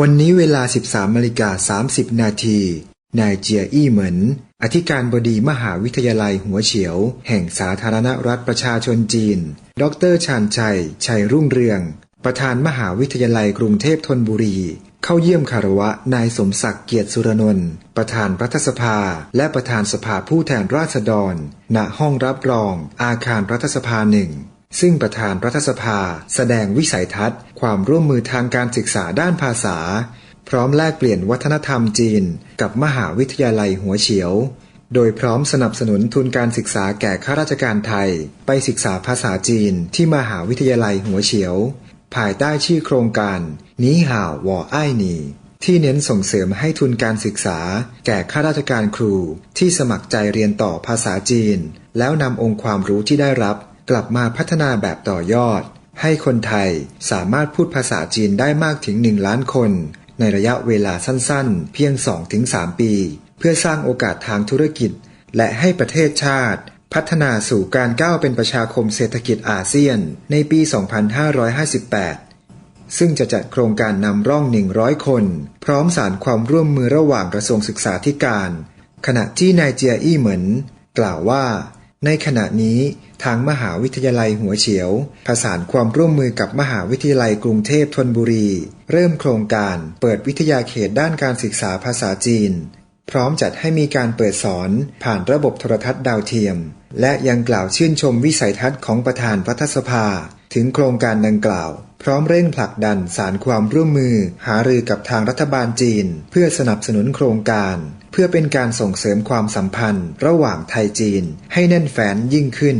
วันนี้เวลา 13นาฬิกา30 นาที นายเจียอี้เหมิน อธิการบดีมหาวิทยาลัยหัวเฉียว แห่งสาธารณรัฐประชาชนจีน ดรชาญชัย ชัยรุ่งเรือง ประธานมหาวิทยาลัยกรุงเทพธนบุรี เข้าเยี่ยมคารวะนายสมศักดิ์เกียรติสุรนนท์ประธานรัฐสภา และประธานสภาผู้แทนราษฎร ณห้องรับรอง อาคารรัฐสภาหนึ่ง ซึ่งประธานรัฐสภา แสดงวิสัยทัศน์ ความร่วมมือทางการศึกษาด้านภาษา พร้อมแลกเปลี่ยนวัฒนธรรมจีน กับมหาวิทยาลัยหัวเฉียว โดยพร้อมสนับสนุนทุนการศึกษาแก่ข้าราชการไทย ไปศึกษาภาษาจีนที่มหาวิทยาลัยหัวเฉียว ภายใต้ชื่อโครงการนี้ห่าววอไอหนีที่เน้นส่งเสริมให้ทุนการศึกษา แก่ข้าราชการครู ที่สมัครใจเรียนต่อภาษาจีน แล้วนำองค์ความรู้ที่ได้รับ กลับมาพัฒนาแบบต่อยอด ให้คนไทยสามารถพูดภาษาจีนได้มากถึงหนึ่งล้านคน ในระยะเวลาสั้นๆ เพียง 2-3 ปี เพื่อสร้างโอกาสทางธุรกิจ และให้ประเทศชาติ พัฒนาสู่การก้าวเป็นประชาคมเศรษฐกิจอาเซียน ในปี 2558 ซึ่งจะจัดโครงการนำร่อง 100 คน พร้อมสารความร่วมมือระหว่างกระทรวงศึกษาธิการ ขณะที่นายเจียอี้เหมินกล่าวว่า ในขณะนี้ทางมหาวิทยาลัยหัวเฉียว ประสานความร่วมมือกับมหาวิทยาลัยกรุงเทพธนบุรี เริ่มโครงการเปิดวิทยาเขตด้านการศึกษาภาษาจีน พร้อมจัดให้มีการเปิดสอนผ่านระบบโทรทัศน์ดาวเทียม และยังกล่าวชื่นชมวิสัยทัศน์ของประธานรัฐสภา ถึงโครงการดังกล่าว พร้อมเร่งผลักดันสารความร่วมมือ หารือกับทางรัฐบาลจีน เพื่อสนับสนุนโครงการ เพื่อเป็นการส่งเสริมความสัมพันธ์ ระหว่างไทยจีน ให้แน่นแฟ้นยิ่งขึ้น